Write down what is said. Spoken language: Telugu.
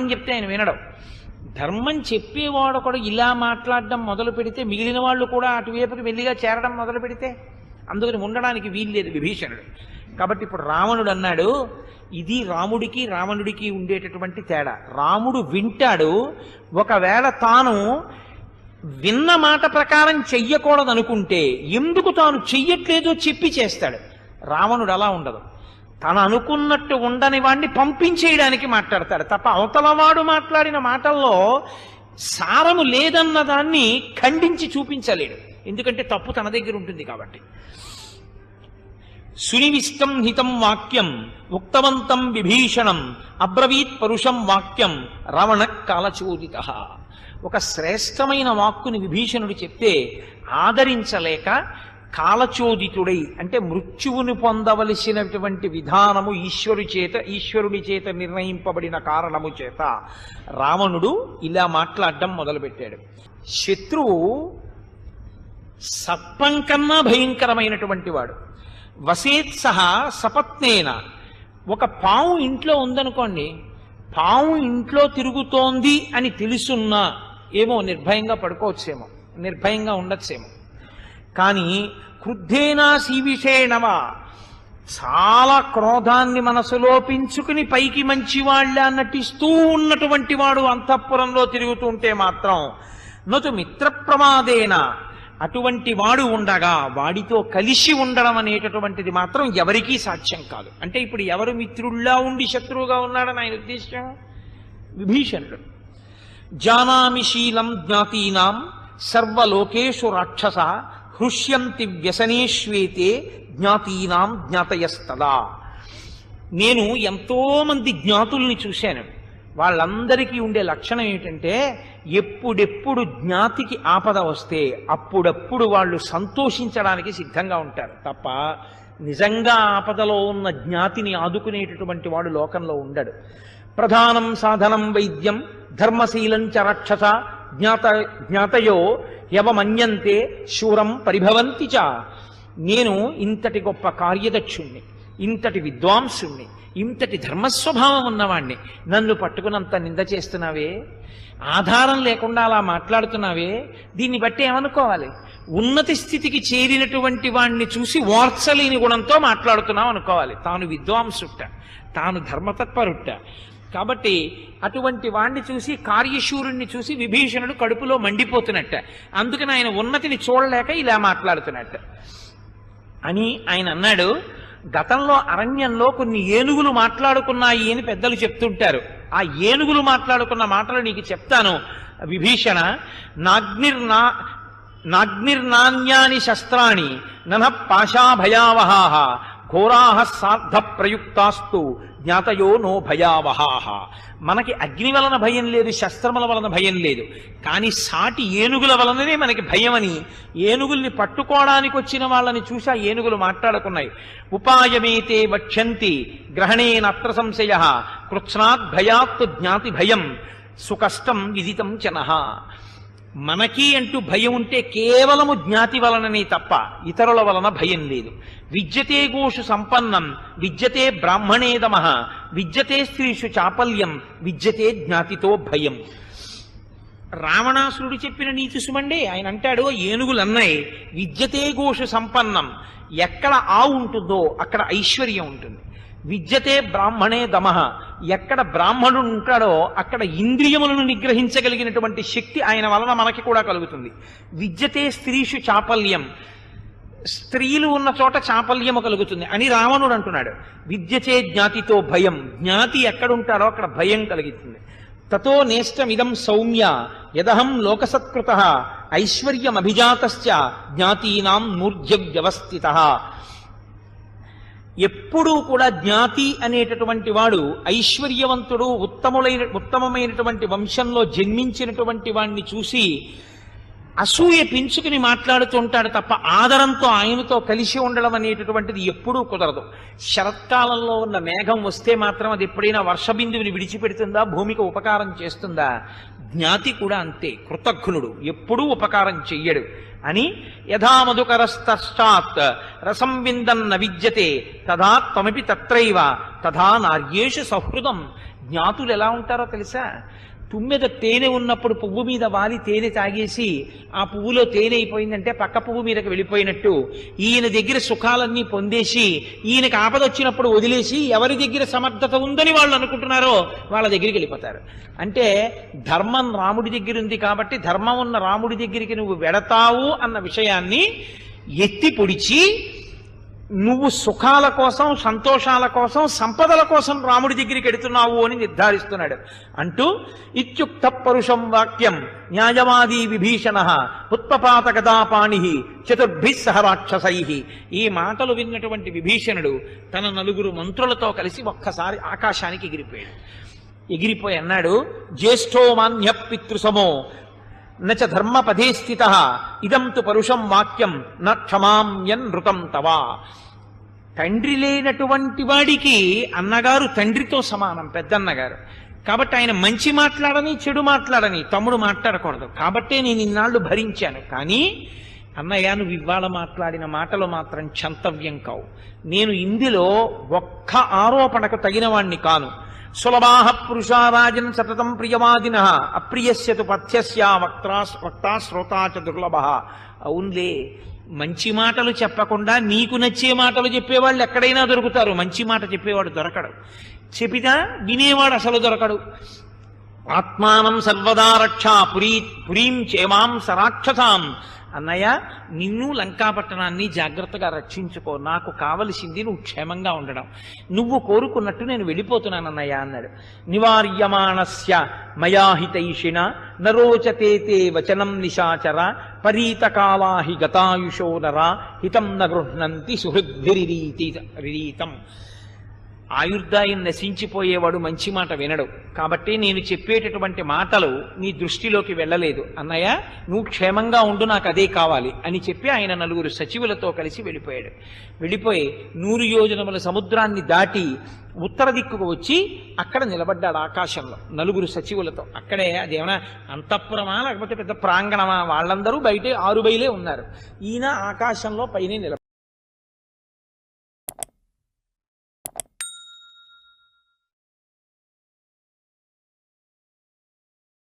ధర్మం చెప్తే ఆయన వినడం. ధర్మం చెప్పేవాడు కూడా ఇలా మాట్లాడడం మొదలు పెడితే మిగిలిన వాళ్ళు కూడా అటువైపుకి మెల్లిగా చేరడం మొదలు పెడితే అందుకని ఉండడానికి వీల్లేదు విభీషణుడు. కాబట్టి ఇప్పుడు రావణుడు అన్నాడు ఇది రాముడికి రావణుడికి ఉండేటటువంటి తేడా. రాముడు వింటాడు ఒకవేళ తాను విన్న మాట ప్రకారం చెయ్యకూడదనుకుంటే ఎందుకు తాను చెయ్యట్లేదో చెప్పి చేస్తాడు. రావణుడు అలా ఉండదు. తను అనుకున్నట్టు ఉండని వాడిని పంపించేయడానికి మాట్లాడతాడు. తప్ప అవతలవాడు మాట్లాడిన మాటల్లో సారము లేదన్న దాన్ని ఖండించి చూపించలేడు. ఎందుకంటే తప్పు తన దగ్గర ఉంటుంది కాబట్టి. సునివిష్టం హితం వాక్యం ఉక్తవంతం విభీషణం అబ్రవీత్ పరుషం వాక్యం రవణ కాలచోదిత. ఒక శ్రేష్టమైన వాక్కుని విభీషణుడు చెప్తే ఆదరించలేక కాలచోదితుడై అంటే మృత్యువుని పొందవలసినటువంటి విధానము ఈశ్వరు చేత ఈశ్వరుడి చేత నిర్ణయింపబడిన కారణము చేత రావణుడు ఇలా మాట్లాడడం మొదలుపెట్టాడు. శత్రువు సర్పం కన్నా భయంకరమైనటువంటి వాడు. వసేత్ సహా సపత్నేన. ఒక పాము ఇంట్లో ఉందనుకోండి పాము ఇంట్లో తిరుగుతోంది అని తెలుసున్నా ఏమో నిర్భయంగా పడుకోవచ్చేమో నిర్భయంగా ఉండొచ్చేమో. కానీ క్రుద్ధేనా శీవిషేణవా చాలా క్రోధాన్ని మనసులో పెంచుకుని పైకి మంచివాళ్ళ నటిస్తూ ఉన్నటువంటి వాడు అంతఃపురంలో తిరుగుతుంటే మాత్రం నటు మిత్ర ప్రమాదేన అటువంటి వాడు ఉండగా వాడితో కలిసి ఉండడం అనేటటువంటిది మాత్రం ఎవరికీ సాధ్యం కాదు. అంటే ఇప్పుడు ఎవరు మిత్రుల్లా ఉండి శత్రువుగా ఉన్నాడని ఆయన ఉద్దేశం విభీషణుడు. జానామి శీలం జ్ఞాతీనాం సర్వలోకేషు రాక్షస హృష్యంతి వ్యసనేష్వేతే జ్ఞాతీనాం జ్ఞాతయస్తదా. నేను ఎంతోమంది జ్ఞాతుల్ని చూశాను. వాళ్ళందరికీ ఉండే లక్షణం ఏమిటంటే ఎప్పుడెప్పుడు జ్ఞాతికి ఆపద వస్తే అప్పుడప్పుడు వాళ్ళు సంతోషించడానికి సిద్ధంగా ఉంటారు. తప్ప నిజంగా ఆపదలో ఉన్న జ్ఞాతిని ఆదుకునేటటువంటి వాడు లోకంలో ఉండడు. ప్రధానం సాధనం వైద్యం ధర్మశీలంచ రక్షత రక్షస జ్ఞాత జ్ఞాతయో యవమన్యంతే శూరం పరిభవంతి చ. నేను ఇంతటి గొప్ప కార్యదక్షుణ్ణి ఇంతటి విద్వాంసుణ్ణి ఇంతటి ధర్మస్వభావం ఉన్నవాణ్ణి. నన్ను పట్టుకునంత నింద చేస్తున్నావే? ఆధారం లేకుండా అలా మాట్లాడుతున్నావే? దీన్ని బట్టి ఏమనుకోవాలి? ఉన్నతి స్థితికి చేరినటువంటి వాణ్ణి చూసి ఓర్చలేని గుణంతో మాట్లాడుతున్నావు అనుకోవాలి. తాను విద్వాంసుట్ట తాను ధర్మతత్పరుట్ట. కాబట్టి అటువంటి వాణ్ణి చూసి కార్యశూరుణ్ణి చూసి విభీషణుడు కడుపులో మండిపోతున్నట్ట. అందుకని ఆయన ఉన్నతిని చూడలేక ఇలా మాట్లాడుతున్నట్ట. అని ఆయన అన్నాడు గతంలో అరణ్యంలో కొన్ని ఏనుగులు మాట్లాడుకున్నాయి అని పెద్దలు చెప్తుంటారు. ఆ ఏనుగులు మాట్లాడుకున్న మాటలు నీకు చెప్తాను విభీషణ. నాగ్నిర్నా నాగ్నిర్నాణ్యాని శస్త్రాణి నన పాశాభయావహాహ. ఘోరాహ సార్థ ప్రయుక్తాస్తు జ్ఞాతయో నో భయావహాహ మనకి అగ్ని వలన భయం లేదు శస్త్రముల వలన భయం లేదు. కానీ సాటి ఏనుగుల వలననే మనకి భయమని ఏనుగుల్ని పట్టుకోవడానికి వచ్చిన వాళ్ళని చూసా ఏనుగులు మాట్లాడుకున్నాయి. ఉపాయమేతే వక్ష్యంతి గ్రహణేనత్ర సంశయ కృత్స్నాత్ భయాత్ జ్ఞాతి భయం సుకష్టం విదితం చనహ మనకి అంటూ భయం ఉంటే కేవలము జ్ఞాతి వలననే తప్ప ఇతరుల వలన భయం లేదు. విద్యతే గోషు సంపన్నం విద్యతే బ్రాహ్మణేదమ విద్యతే స్త్రీషు చాపల్యం విద్యతే జ్ఞాతితో భయం. రావణాసురుడు చెప్పిన నీతి సుమండే ఆయన అంటాడు ఏనుగులు అన్నాయి విద్యతే గోషు సంపన్నం ఎక్కడ ఆవు ఉంటుందో అక్కడ ఐశ్వర్యం ఉంటుంది. విద్యతే బ్రాహ్మణే దమః ఎక్కడ బ్రాహ్మణుడు ఉంటాడో అక్కడ ఇంద్రియములను నిగ్రహించగలిగినటువంటి శక్తి ఆయన వలన మనకి కూడా కలుగుతుంది. విద్యతే స్త్రీషు చాపల్యం. స్త్రీలు ఉన్న చోట చాపల్యము కలుగుతుంది అని రావణుడు అంటున్నాడు. విద్యచే జ్ఞాతితో భయం. జ్ఞాతి ఎక్కడుంటాడో అక్కడ భయం కలిగిస్తుంది. తతో నేష్టమిదం సౌమ్య. యదహం లోకసత్కృత. ఐశ్వర్యమభిజాతశ్చ. జ్ఞాతీనాం మూర్ధ్య వ్యవస్థిత ఎప్పుడూ కూడా జ్ఞాతి అనేటటువంటి వాడు ఐశ్వర్యవంతుడు ఉత్తములైన ఉత్తమమైనటువంటి వంశంలో జన్మించినటువంటి వాణ్ణి చూసి అసూయ పెంచుకుని మాట్లాడుతుంటాడు తప్ప ఆదరంతో ఆయనతో కలిసి ఉండడం అనేటటువంటిది ఎప్పుడూ కుదరదు. శరత్కాలంలో ఉన్న మేఘం వస్తే మాత్రం అది ఎప్పుడైనా వర్షబిందువుని విడిచిపెడుతుందా? భూమికి ఉపకారం చేస్తుందా? జ్ఞాతి కూడా అంతే కృతజ్ఞుడు ఎప్పుడూ ఉపకారం చెయ్యడు. అని యథామధుకరస్తాత్ రసం విందన్న విద్యతే తదా త్వమపి తత్రైవ తథా నార్యేషు సహృదం. జ్ఞాతులు ఎలా ఉంటారో తెలుసా? తుమ్మెద తేనె ఉన్నప్పుడు పువ్వు మీద వాలి తేనె తాగేసి ఆ పువ్వులో తేనె అయిపోయిందంటే పక్క పువ్వు మీదకి వెళ్ళిపోయినట్టు. ఈయన దగ్గర సుఖాలన్నీ పొందేసి ఈయనకి ఆపద వచ్చినప్పుడు వదిలేసి ఎవరి దగ్గర సమర్థత ఉందని వాళ్ళు అనుకుంటున్నారో వాళ్ళ దగ్గరికి వెళ్ళిపోతారు. అంటే ధర్మం రాముడి దగ్గర ఉంది కాబట్టి ధర్మం ఉన్న రాముడి దగ్గరికి నువ్వు వెడతావు అన్న విషయాన్ని ఎత్తి పొడిచి నువ్వు సుఖాల కోసం సంతోషాల కోసం సంపదల కోసం రాముడి దగ్గరికి ఎడుతున్నావు అని నిర్ధారిస్తున్నాడు. అంటూ ఇత్యుక్త పరుషం వాక్యం న్యాయవాది విభీషణ ఉత్పపాత గదాపాణి చతుర్భి సహ రాక్షసై. ఈ మాటలు విన్నటువంటి విభీషణుడు తన నలుగురు మంత్రులతో కలిసి ఒక్కసారి ఆకాశానికి ఎగిరిపోయాడు. ఎగిరిపోయి అన్నాడు జ్యేష్ఠో మాన్య పితృసమో నచ ధర్మపదే స్థిత. ఇదం తు పరుషం వాక్యం న క్షమామ్యన్ నృతం తవా. తండ్రి లేనటువంటి వాడికి అన్నగారు తండ్రితో సమానం పెద్దన్నగారు. కాబట్టి ఆయన మంచి మాట్లాడని చెడు మాట్లాడని తమ్ముడు మాట్లాడకూడదు. కాబట్టే నేను ఇన్నాళ్ళు భరించాను. కానీ అన్నయ్య నువ్వు ఇవాళ మాట్లాడిన మాటలు మాత్రం క్షంతవ్యం కావు. నేను ఇందులో ఒక్క ఆరోపణకు తగిన వాణ్ణి కాను. సులభాహ పురుషారాజన్ సతతం ప్రియవాదిన అప్రియస్యతు పథ్యస్య వక్తా వక్తా శ్రోతా చ దుర్లభ. అవునులే మంచి మాటలు చెప్పకుండా నీకు నచ్చే మాటలు చెప్పేవాళ్ళు ఎక్కడైనా దొరుకుతారు. మంచి మాట చెప్పేవాడు దొరకడు. చెప్పినా వినేవాడు అసలు దొరకడు. ఆత్మానం సర్వదా రక్ష పురీ పురీం చేమాం సరాక్షసాం అన్నయ్య నిన్ను లంకాపట్టణాన్ని జాగ్రత్తగా రక్షించుకో. నాకు కావలసింది నువ్వు క్షేమంగా ఉండడం. నువ్వు కోరుకున్నట్టు నేను వెళ్ళిపోతున్నాను అన్నయ్య అన్నాడు. నివార్యమాణస్య మయాహితైషిణ నరోచతే తే వచనం నిశాచర పరీతకాలాహి గతాయుషో నర హితం న గృహ్ణంతి సుహృద్భిరీతి రీతం ఆయుర్దాయం నశించిపోయేవాడు మంచి మాట వినడు. కాబట్టి నేను చెప్పేటటువంటి మాటలు నీ దృష్టిలోకి వెళ్ళలేదు. అన్నయ్య నువ్వు క్షేమంగా ఉండు నాకు అదే కావాలి అని చెప్పి ఆయన నలుగురు సచివులతో కలిసి వెళ్ళిపోయాడు. వెళ్ళిపోయి నూరు యోజనముల సముద్రాన్ని దాటి ఉత్తర దిక్కుకు వచ్చి అక్కడ నిలబడ్డాడు ఆకాశంలో నలుగురు సచివులతో. అక్కడే అదేమన్నా అంతఃపురమా లేకపోతే పెద్ద ప్రాంగణమా? వాళ్ళందరూ బయటే ఆరు బయలే ఉన్నారు. ఈయన ఆకాశంలో పైనే నిలబడి